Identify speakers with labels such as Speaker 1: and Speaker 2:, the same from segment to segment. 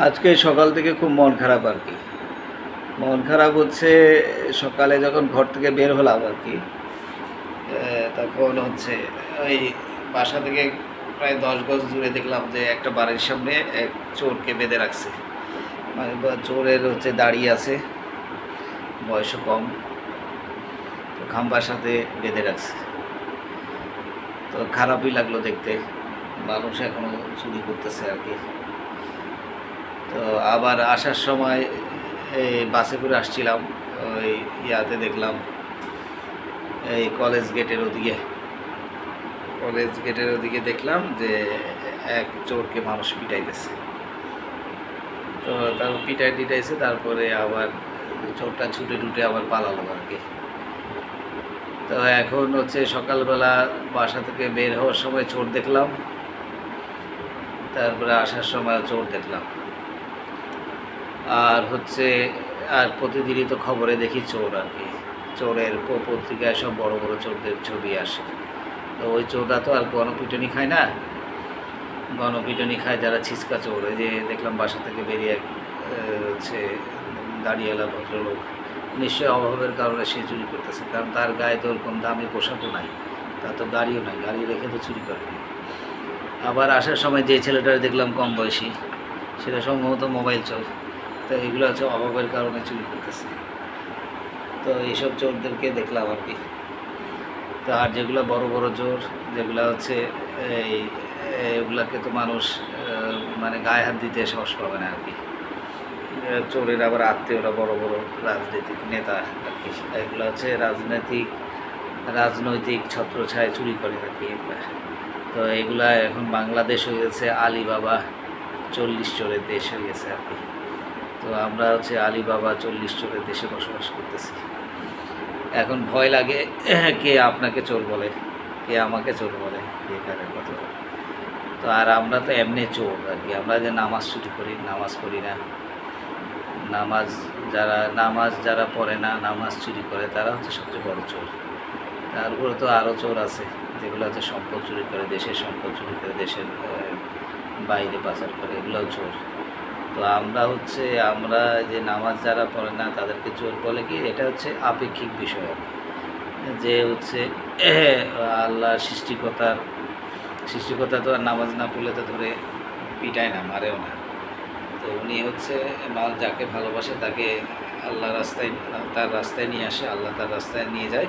Speaker 1: আজকে সকাল থেকে খুব মন খারাপ আর কি। মন খারাপ হচ্ছে সকালে যখন ঘর থেকে বের হলাম আর কি তখন হচ্ছে ওই বাসা থেকে প্রায় দশ গজ দূরে দেখলাম যে একটা বাড়ির সামনে এক চোরকে বেঁধে রাখছে। মানে চোরের হচ্ছে দাঁড়িয়ে আছে, বয়সও কম, তো খাম্বার সাথে বেঁধে রাখছে। তো খারাপই লাগল দেখতে, মানুষ এখনও চুরি করতেছে আর কি। তো আবার আসার সময় এই বাসে করে আসছিলাম, ওই ইয়াতে দেখলাম এই কলেজ গেটের ওদিকে। কলেজ গেটের ওদিকে দেখলাম যে এক চোরকে মানুষ পিটাইতেছে। তো তারপর পিটাই টিটাইছে তারপরে আবার চোরটা ছুটে টুটে আবার পালালো আর কি। তো এখন হচ্ছে সকালবেলা বাসা থেকে বের হওয়ার সময় চোর দেখলাম, তারপরে আসার সময় চোর দেখলাম। আর হচ্ছে, আর প্রতিদিনই তো খবরে দেখি চোর আর কি। চোরের পত্রিকায় সব বড় বড় চোরদের ছবি আসে। তো ওই চোররা তো আর গণপিটনি খায় না। গণপিটনি খায় যারা ছিচকা চোর। ওই যে দেখলাম বাসা থেকে বেরিয়ে হচ্ছে দাঁড়িয়েলা ভদ্রলোক নিশ্চয়ই অভাবের কারণে সে চুরি করতেছে। কারণ তার গায়ে তো ওরকম দামি পোশাকও নাই, তার তো গাড়িও নাই, গাড়ি রেখে তো চুরি করেনি আবার আসার সময় যে ছেলেটার দেখলাম কম বয়সী, সেটা সম্ভবত মোবাইল চোর। তো এগুলো হচ্ছে অভাবের কারণে চুরি করতেছে। তো এইসব চোরদেরকে দেখলাম আর কি। তো আর যেগুলো বড় বড় চোর, যেগুলো হচ্ছে এই, এগুলাকে তো মানুষ মানে গায়ে হাত দিতে সাহস পাবে না আর কি। চোরের আবার আত্মীয়রা, বড় বড় রাজনৈতিক নেতা আর কি। এগুলো হচ্ছে রাজনৈতিক রাজনৈতিক ছত্রছায় চুরি করে আর কি এগুলা। তো এগুলা এখন বাংলাদেশ হয়ে গেছে, আলিবাবা চল্লিশ চোরের দেশ হয়ে গেছে আর কি। তো আমরা হচ্ছে আলিবাবা চল্লিশ চোরের দেশে বসবাস করতেছি। এখন ভয় লাগে কে আপনাকে চোর বলে, কে আমাকে চোর বলে কে কারের কথা বলে। তো আর আমরা তো এমনি চোর আর কি, আমরা যে নামাজ ছুটি করি নামাজ পড়ি না। নামাজ যারা নামাজ যারা পড়ে না, নামাজ চুরি করে, তারা হচ্ছে সবচেয়ে বড় চোর। তারপরে তো আরও চোর আছে, যেগুলো হচ্ছে সম্পদ চুরি করে, দেশের সম্পদ চুরি করে, দেশের বাইরে পাচার করে, এগুলোও চোর। তো আমরা হচ্ছে, আমরা যে নামাজ যারা পড়ে না, তাদেরকে চোর বলে কি, এটা হচ্ছে আপেক্ষিক বিষয় যে হচ্ছে, আল্লাহ সৃষ্টিকতার সৃষ্টিকতা তো আর নামাজ না পড়লে তো ধরে পিটায় না, মারেও না। তো উনি হচ্ছে, মাল যাকে ভালোবাসে তাকে আল্লাহ রাস্তায়, তার রাস্তায় নিয়ে আসে, আল্লাহ তার রাস্তায় নিয়ে যায়।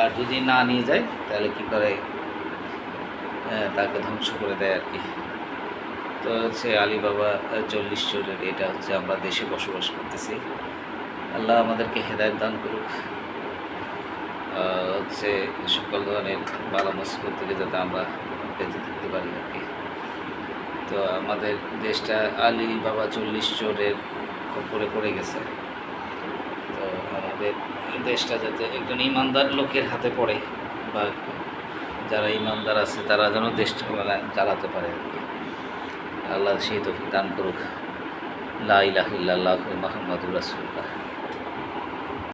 Speaker 1: আর যদি না নিয়ে যায়, তাহলে কি করে তাকে ধ্বংস করে দেয় আর কি। তো হচ্ছে আলিবাবা চল্লিশ চোরের এটা হচ্ছে আমরা দেশে বসবাস করতেছি। আল্লাহ আমাদেরকে হেদায়ত দান করুক। হচ্ছে সকল ধরনের বালা মুসিবত থেকে যাতে আমরা বেঁচে থাকতে পারি আর কি। তো আমাদের দেশটা আলি বাবা চল্লিশ চোরের খপ্পরে পড়ে গেছে। তো আমাদের দেশটা যাতে একজন ইমানদার লোকের হাতে পড়ে বা যারা ইমানদার আছে তারা যেন দেশটা চালাতে পারে আর কি। আল্লাহ সেই তফিক দান করুক লাহ ইল্লাল্লাহু মুহাম্মাদুর রাসূলুল্লাহ।